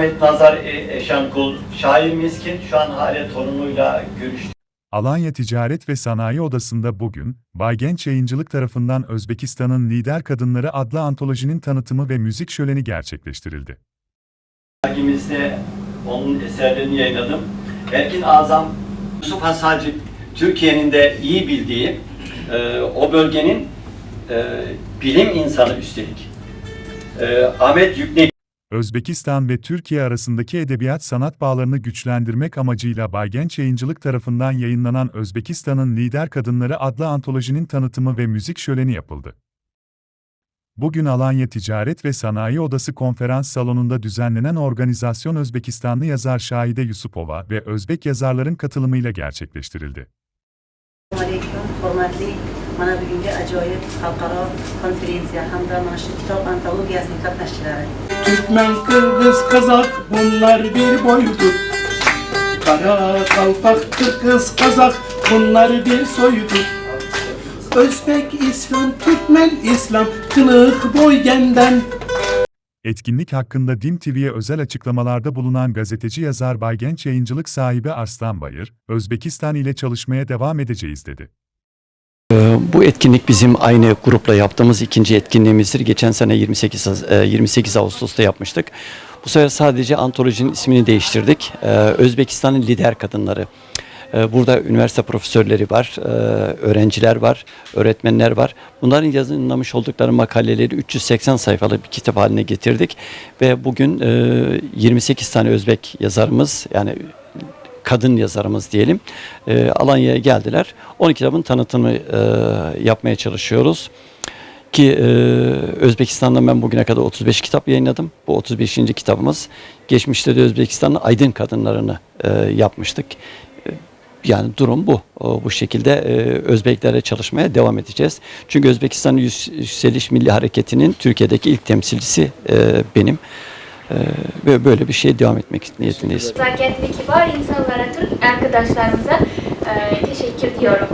Ahmet Nazar E- Eşankul, şair Miskin şu an hala torunuyla görüştü. Alanya Ticaret ve Sanayi Odası'nda bugün, Bay Genç Yayıncılık tarafından Özbekistan'ın Lider Kadınları adlı antolojinin tanıtımı ve müzik şöleni gerçekleştirildi. Dergimizde onun eserlerini yayınladım. Erkin Azam, Yusuf Hasancı, Türkiye'nin de iyi bildiği e, o bölgenin e, bilim insanı üstelik. E, Ahmet Yüknek Özbekistan ve Türkiye arasındaki edebiyat sanat bağlarını güçlendirmek amacıyla Bay Genç Yayıncılık tarafından yayınlanan Özbekistan'ın Lider Kadınları adlı antolojinin tanıtımı ve müzik şöleni yapıldı. Bugün Alanya Ticaret ve Sanayi Odası konferans salonunda düzenlenen organizasyon Özbekistanlı yazar Şahide Yusupova ve Özbek yazarların katılımıyla gerçekleştirildi. Hürmetli mana bugungi ajoyib xalqaro konferensiya hamda mana shu kitob antologiyasining qatnashchilari Türkmen, Kırgız, Kazak bunlar bir boydur. Kara Kalpak, Kırgız, Kazak bunlar bir soydur. Özbek İslam, Türkmen İslam, kınık boygenden. Etkinlik hakkında Dim TV'ye özel açıklamalarda bulunan gazeteci yazar Bay Genç Yayıncılık sahibi Arslan Bayır, Özbekistan ile çalışmaya devam edeceğiz dedi. Bu etkinlik bizim aynı grupla yaptığımız ikinci etkinliğimizdir. Geçen sene 28 Ağustos- e, 28 Ağustos'ta yapmıştık. Bu sefer sadece antolojinin ismini değiştirdik. Ee, Özbekistan'ın lider kadınları. Ee, Burada üniversite profesörleri var, e, öğrenciler var, öğretmenler var. Bunların yazınlamış oldukları makaleleri 380 sayfalık bir kitap haline getirdik. Ve bugün e, 28 tane Özbek yazarımız yani kadın yazarımız diyelim e, Alanya'ya geldiler. 12 kitabın tanıtımı e, yapmaya çalışıyoruz. Ki e, Özbekistan'dan ben bugüne kadar 35 kitap yayınladım. Bu 35. kitabımız. Geçmişte de Özbekistan'ın aydın kadınlarını e, yapmıştık. E, Yani durum bu. Bu şekilde e, Özbeklerle çalışmaya devam edeceğiz. Çünkü Özbekistan'ın Yüz- Yükseliş Milli Hareketi'nin Türkiye'deki ilk temsilcisi e, benim. E, ve böyle bir şeye devam etmek niyetindeyiz. Nezaket ve kibar insanlara, Türk arkadaşlarımıza e, teşekkür diyorum.